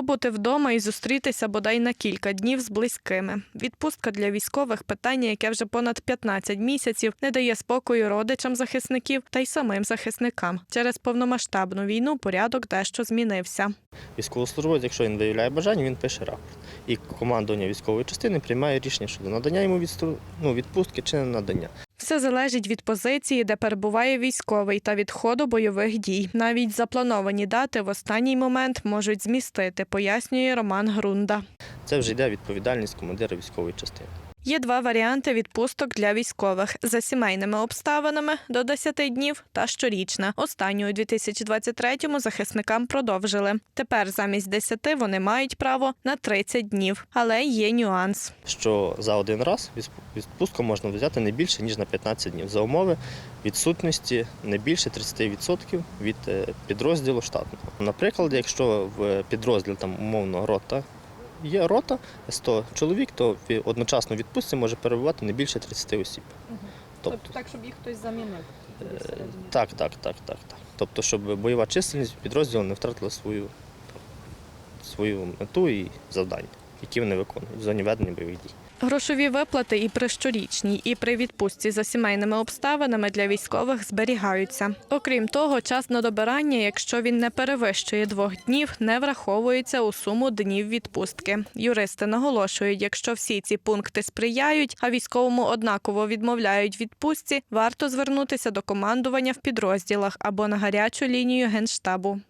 побути вдома і зустрітися бодай на кілька днів з близькими. Відпустка для військових питання, яке вже понад 15 місяців не дає спокою родичам захисників та й самим захисникам. Через повномасштабну війну порядок дещо змінився. Військовослужбовець, якщо він виявляє бажання, він пише рапорт. І командування військової частини приймає рішення щодо надання йому ну, відпустки чи не надання. Все залежить від позиції, де перебуває військовий, та від ходу бойових дій. Навіть заплановані дати в останній момент можуть змістити, пояснює Роман Грунда. Це вже йде відповідальність командира військової частини. Є два варіанти відпусток для військових за сімейними обставинами до 10 днів та щорічна. Останню у 2023-му захисникам продовжили. Тепер замість 10 вони мають право на 30 днів, але є нюанс. Що за один раз відпустку можна взяти не більше, ніж на 15 днів. За умови відсутності не більше 30% від е, підрозділу штатного. Наприклад, якщо в підрозділ там умовно рота є рота 100 чоловік, то одночасно відпустці може перебувати не більше 30 осіб. Тобто, так, щоб їх хтось замінив. так, так, так, так, так. Тобто, щоб бойова чисельність підрозділу не втратила свою, свою мету і завдання, які вони виконують в зоні ведення бойових дій. Грошові виплати і при щорічній, і при відпустці за сімейними обставинами для військових зберігаються. Окрім того, час на добирання, якщо він не перевищує двох днів, не враховується у суму днів відпустки. Юристи наголошують, якщо всі ці пункти сприяють, а військовому однаково відмовляють відпустці, варто звернутися до командування в підрозділах або на гарячу лінію генштабу.